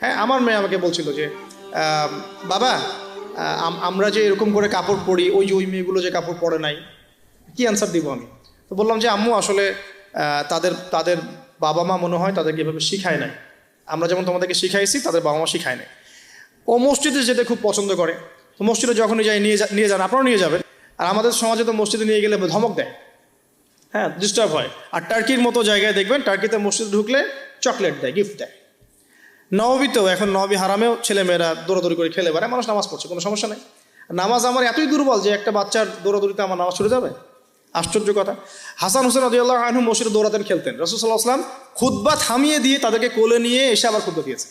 হ্যাঁ আমার মেয়ে আমাকে বলছিল যে বাবা আম- আমরা যে এরকম করে কাপড় পরি, ওই ওই মেয়েগুলো যে কাপড় পরে নাই, কি অ্যান্সার দিব আমি? তো বললাম যে, আম্মু, আসলে তাদের তাদের বাবা মা মনে হয় তাদেরকে এভাবে শিখায় নাই। আমরা যেমন তোমাদেরকে শিখাইছি, তাদের বাবা মা শিখায় নাই। ও মসজিদে যেতে খুব পছন্দ করে। তো মসজিদে যখনই যাই, নিয়ে যা- নিয়ে যান, আপনারাও নিয়ে যাবেন। আর আমাদের সমাজে তো মসজিদে নিয়ে গেলে ধমক দেয়। হ্যাঁ ডিস্টার্ব হয়। আর টার্কির মতো জায়গায় দেখবেন, টার্কিতে মসজিদ ঢুকলে চকলেট দেয় গিফট দেয়। নবীতেও এখন নবী হারামেও ছেলেমেয়েরা দৌড়াদৌড়ি করে খেলে বেড়ায়, মানুষ নামাজ পড়ছে, কোনো সমস্যা নেই। নামাজ আমার এতই দুর্বল যে একটা বাচ্চার দৌড়াদৌড়িতে আমার নামাজ ছুটে যাবে? আশ্চর্য কথা। হাসান হোসেন আদিউল্লাহ আনহু মসজিদে দৌড়াতেন, খেলতেন। রসুল্লাহ আসলাম খুদ্া থামিয়ে দিয়ে তাদেরকে কোলে নিয়ে এসে আবার খুদ্া দিয়েছে।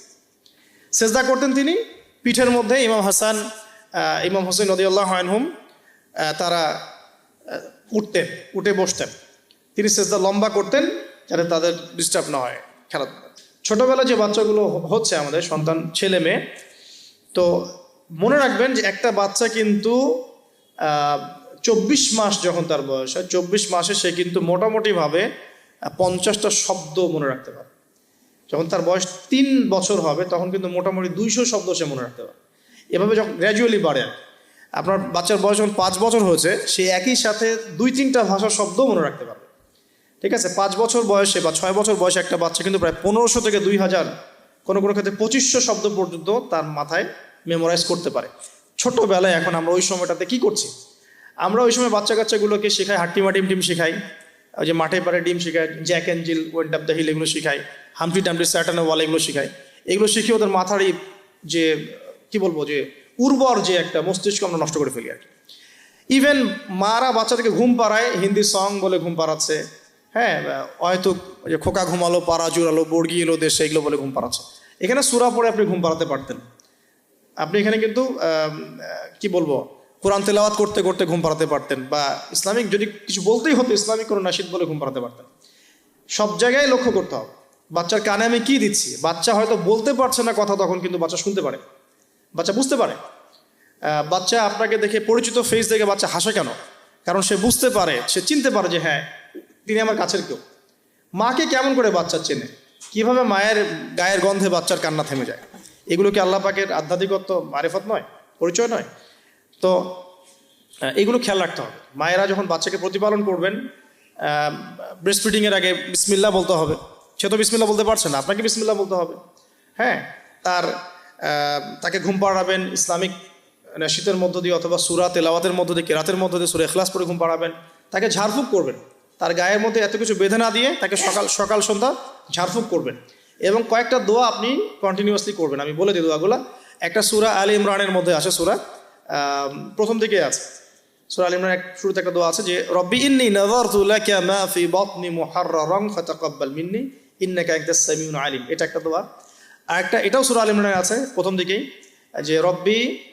সেজদা করতেন তিনি। পিঠের মধ্যে ইমাম হাসান ইমাম হোসেন নদিয়াল্লাহ আনহুম তারা উঠতেন, উঠে বসতেন। তিনি সেজদা লম্বা করতেন যাতে তাদের ডিস্টার্ব না হয় খেলাধুলা ছোটবেলা যে বাচ্চাগুলো হচ্ছে আমাদের সন্তান, ছেলে, মেয়ে, তো মনে রাখবেন যে একটা বাচ্চা কিন্তু চব্বিশ মাস যখন তার বয়স হয়, চব্বিশ মাসে সে কিন্তু মোটামুটিভাবে পঞ্চাশটা শব্দ মনে রাখতে পারে। যখন তার বয়স তিন বছর হবে, তখন কিন্তু মোটামুটি দুইশো শব্দ সে মনে রাখতে পারে। এভাবে যখন গ্র্যাজুয়ালি বাড়ে আপনার বাচ্চার বয়স যখন পাঁচ বছর হয়েছে, সে একই সাথে দুই তিনটা ভাষার শব্দ মনে রাখতে পারবে ঠিক আছে, পাঁচ বছর বয়সে বা ছয় বছর বয়সে একটা বাচ্চা কিন্তু প্রায় পনেরোশো থেকে দুই হাজার কোনো কোনো ক্ষেত্রে পঁচিশশো শব্দ পর্যন্ত তার মাথায় মেমোরাইজ করতে পারে। ছোটবেলায় এখন আমরা ওই সময়টাতে কি করছি? আমরা ওই সময় বাচ্চা কাচ্চাগুলোকে শেখাই হাট্টিমা টিম টিম শেখাই, ওই যে মাঠে পাড়ে ডিম শেখাই, Jack and Jill, went of the hill এগুলো শেখাই হামফি টামফি স্যাটানো ওয়াল এগুলো শেখাই। এগুলো শিখিয়ে ওদের মাথার যে, কি বলব, যে উর্বর যে একটা মস্তিষ্ক আমরা নষ্ট করে ফেলি আর কি। ইভেন মারা বাচ্চাদেরকে ঘুম পাড়ায়, হিন্দি সং বলে ঘুম পাড়াচ্ছে হ্যাঁ হয়তো যে খোকা ঘুমালো, পাড়া জুড়ালো বর্গি এলো, দেশে এগুলো বলে ঘুম পাড়াচ্ছে। এখানে সুরা পড়ে আপনি ঘুম পাড়াতে পারতেন। আপনি এখানে কিন্তু কি বলব, কোরআন তেলাওয়াত করতে করতে ঘুম পাড়াতে পারতেন বা ইসলামিক যদি কিছু বলতেই হতো, ইসলামিক কোনো নাসিদ বলে ঘুম পাড়াতে পারতেন। সব জায়গায় লক্ষ্য করতে হবে, বাচ্চার কানে আমি কি দিচ্ছি? বাচ্চা হয়তো বলতে পারছে না কথা তখন, কিন্তু বাচ্চা শুনতে পারে। বাচ্চা বুঝতে পারে। বাচ্চা আপনাকে দেখে পরিচিত ফেস দেখে বাচ্চা হাসে কেন? কারণ সে বুঝতে পারে, সে চিনতে পারে যে হ্যাঁ তিনি আমার কাছের কেউ। মাকে কেমন করে বাচ্চা চেনে? কীভাবে মায়ের গায়ের গন্ধে বাচ্চার কান্না থেমে যায়? এগুলো কি আল্লাহ পাকের আধ্যাত্মিকত্ব মারেফত নয়? পরিচয় নয়? তো এগুলো খেয়াল রাখতে হবে। মায়েরা যখন বাচ্চাকে প্রতিপালন করবেন ব্রেস্ট ফিডিংয়ের আগে বিসমিল্লা বলতে হবে। সে তো বিসমিল্লা বলতে পারছে না। আপনাকে বিসমিল্লা বলতে হবে। হ্যাঁ তার তাকে ঘুম পাড়াবেন, ইসলামিক শীতের মধ্য দিয়ে অথবা সুরা তেলাওয়াতের মধ্য দিয়ে, কেরাতের মধ্য দিয়ে, সুরে এখলাস পরে ঘুম পাড়াবেন। তাকে ঝাড়ফুঁক করবেন। তার গায়ের মধ্যে এত কিছু বেঁধে না দিয়ে তাকে সকাল সকাল সন্ধ্যা ঝাড়ফুঁক করবেন। এবং কয়েকটা দোয়া আপনি কন্টিনিউয়াসলি করবেন। আমি বলে দিই দোয়াগুলো। একটা সুরা আলী ইমরানের মধ্যে আছে সুরা। প্রথম দিকে আছে। সুরা আলী ইমরান শুরুতে একটা দোয়া আছে যে, রব্বি ইন্নি নাযারতু মা ফি বাতনি মুহাররারান ফাতাকাব্বাল মিন্নি, ইন্নাকা আনতাস সামিউল আলিম। এটা একটা দোয়া। আর একটা, এটাও সুরা আলী ইমরানে আছে প্রথম দিকেই। যে, রব্বি